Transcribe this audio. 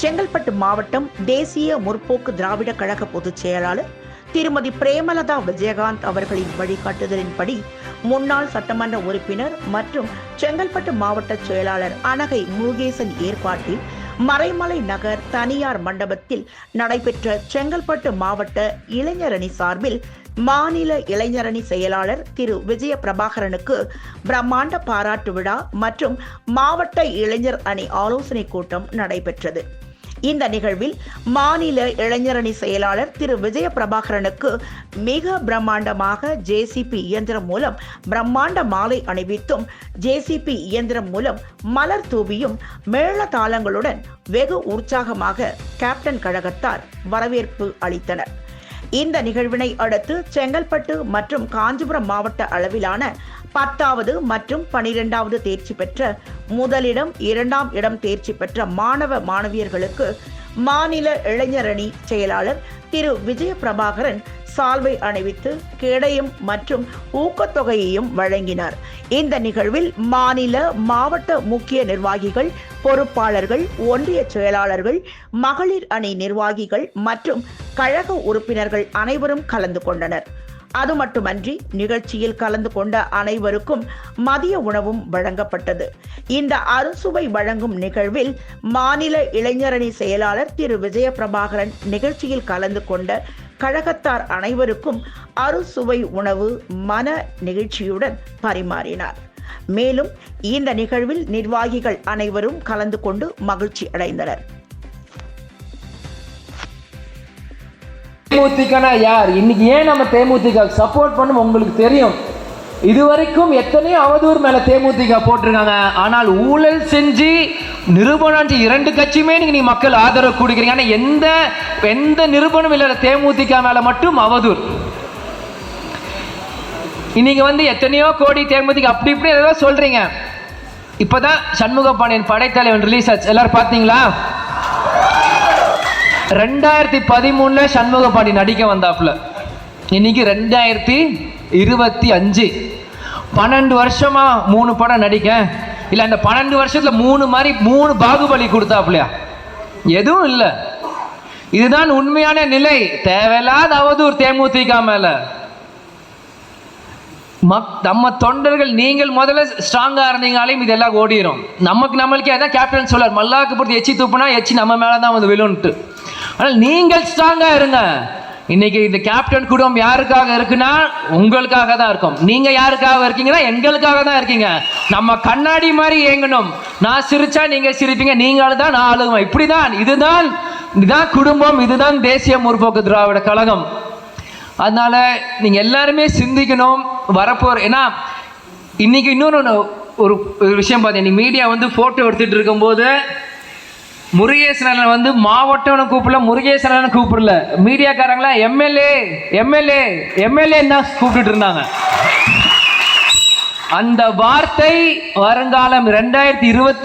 செங்கல்பட்டு மாவட்டம் தேசிய முற்போக்கு திராவிட கழக பொதுச் செயலாளர் திருமதி பிரேமலதா விஜயகாந்த் அவர்களின் வழிகாட்டுதலின்படி முன்னாள் சட்டமன்ற உறுப்பினர் மற்றும் செங்கல்பட்டு மாவட்ட செயலாளர் அனகை முருகேசன் ஏற்பாட்டில் மறைமலை நகர் தனியார் மண்டபத்தில் நடைபெற்ற செங்கல்பட்டு மாவட்ட இளைஞரணி சார்பில் மாநில இளைஞரணி செயலாளர் திரு விஜய பிரபாகரனுக்கு பிரம்மாண்ட பாராட்டு விழா மற்றும் மாவட்ட இளைஞர் அணி ஆலோசனை கூட்டம் நடைபெற்றது. இந்த நிகழ்வில் மாநில இளைஞரணி செயலாளர் திரு விஜய பிரபாகரனுக்கு மிக பிரம்மாண்டமாக ஜேசிபி இயந்திரம் மூலம் பிரம்மாண்ட மாலை அணிவித்தும் ஜேசிபி இயந்திரம் மூலம் மலர் தூவியும் மேள தாளங்களுடன் வெகு உற்சாகமாக கேப்டன் கழகத்தார் வரவேற்பு அளித்தனர். இந்த நிகழ்வினை அடுத்து செங்கல்பட்டு மற்றும் காஞ்சிபுரம் மாவட்ட அளவிலான பத்தாவது மற்றும் பனிரெண்டாவது தேர்ச்சி பெற்ற முதலிடம் இரண்டாம் இடம் தேர்ச்சி பெற்ற மாணவ மாணவியர்களுக்கு மாநில இளைஞரணி செயலாளர் திரு விஜய பிரபாகரன் சால்வை அணிவித்து கேடயம் மற்றும் ஊக்கத்தொகையையும் வழங்கினார். இந்த நிகழ்வில் மாநில மாவட்ட முக்கிய நிர்வாகிகள் பொறுப்பாளர்கள் ஒன்றிய செயலாளர்கள் மகளிர் அணி நிர்வாகிகள் மற்றும் கழக உறுப்பினர்கள் அனைவரும் கலந்து கொண்டனர். அது மட்டுமன்றி நிகழ்ச்சியில் கலந்து கொண்ட அனைவருக்கும் மதிய உணவும் வழங்கப்பட்டது. இந்த அறுசுவை வழங்கும் நிகழ்வில் மாநில இளைஞரணி செயலாளர் திரு. விஜய பிரபாகரன் நிகழ்ச்சியில் கலந்து கொண்ட கழகத்தார் அனைவருக்கும் அறுசுவை உணவு மன நிகழ்ச்சியுடன் பரிமாறினார். மேலும் இந்த நிகழ்வில் நிர்வாகிகள் அனைவரும் கலந்து கொண்டு மகிழ்ச்சி அடைந்தனர். தேமுதிகனா யார்? இன்னைக்கு ஏன் நம்ம தேமுதிக சப்போர்ட் பண்ணும் உங்களுக்கு தெரியும். இதுவரைக்கும் எத்தனையோ அவதூறு மேல தேமுதிக போட்டிருக்காங்க. ஆனால் ஊழல் செஞ்சு நிரூபணம் இரண்டு கட்சியுமே நீங்க நீங்க மக்கள் ஆதரவு கொடுக்குறீங்க. ஆனா எந்த எந்த நிரூபணம் இல்லை தேமுதிக மேல மட்டும் அவதூறு. இன்னைக்கு வந்து எத்தனையோ கோடி தேமுதிக அப்படி இப்படி ஏதோ சொல்றீங்க. இப்பதான் சண்முக பாண்டியன் படைத்தலைவன் ரிலீஸ் ஆச்சு. எல்லாரும் பார்த்தீங்களா? ரெண்டாயிரத்தி பதிமூணுல சண்முக பாண்டி நடிக்க வந்தாப்புல. இன்னைக்கு ரெண்டாயிரத்தி இருபத்தி அஞ்சு. பன்னெண்டு வருஷமா மூணு படம் நடிக்க. இல்லை அந்த பன்னெண்டு வருஷத்துல மூணு மாதிரி மூணு பாகுபலி கொடுத்தாப்புலையா? எதுவும் இல்லை. இதுதான் உண்மையான நிலை. தேவையில்லாத அவதூர் தேமுதிக மேல. மக் நம்ம தொண்டர்கள் நீங்கள் முதல்ல ஸ்ட்ராங்காக இருந்தீங்கனாலே இதெல்லாம் ஓடிரும். நமக்கு நம்மளுக்கே அதான் கேப்டன் சொல்லார் மல்லாக்கு பொறுத்து எச்சி துப்புனா எச்சி நம்ம மேலே தான் வந்து விழுன்ட்டு ஆனால் நீங்கள் ஸ்ட்ராங்காக இருங்க. இன்னைக்கு இந்த கேப்டன் குடும்பம் யாருக்காக இருக்குன்னா உங்களுக்காக தான் இருக்கும். நீங்க யாருக்காக இருக்கீங்கன்னா எங்களுக்காக தான் இருக்கீங்க. நம்ம கண்ணாடி மாதிரி இயங்கணும். நான் சிரிச்சா நீங்க சிரிப்பீங்க நீங்க அழுதா நான் அழுகுவேன் இப்படிதான் இதுதான் இதுதான் குடும்பம் இதுதான் தேசிய முற்போக்கு திராவிட கழகம். அதனால நீங்க எல்லாருமே சிந்திக்கணும் வரப்போற ஏன்னா இன்னைக்கு இன்னொன்று ஒரு விஷயம் பார்த்தீங்கன்னா மீடியா வந்து ஃபோட்டோ எடுத்துட்டு இருக்கும்போது முருகேசனன் வந்து மாவட்டம்னு கூப்பிடல முருகேசனன் கூப்பிடல. மீடியாக்காரங்களாம் எம்எல்ஏ எம்எல்ஏ எம்எல்ஏ தான் கூப்பிட்டு இருந்தாங்க. அந்த வார்த்தை வருங்காலம் ரெண்டாயிரத்தி இருபத்தி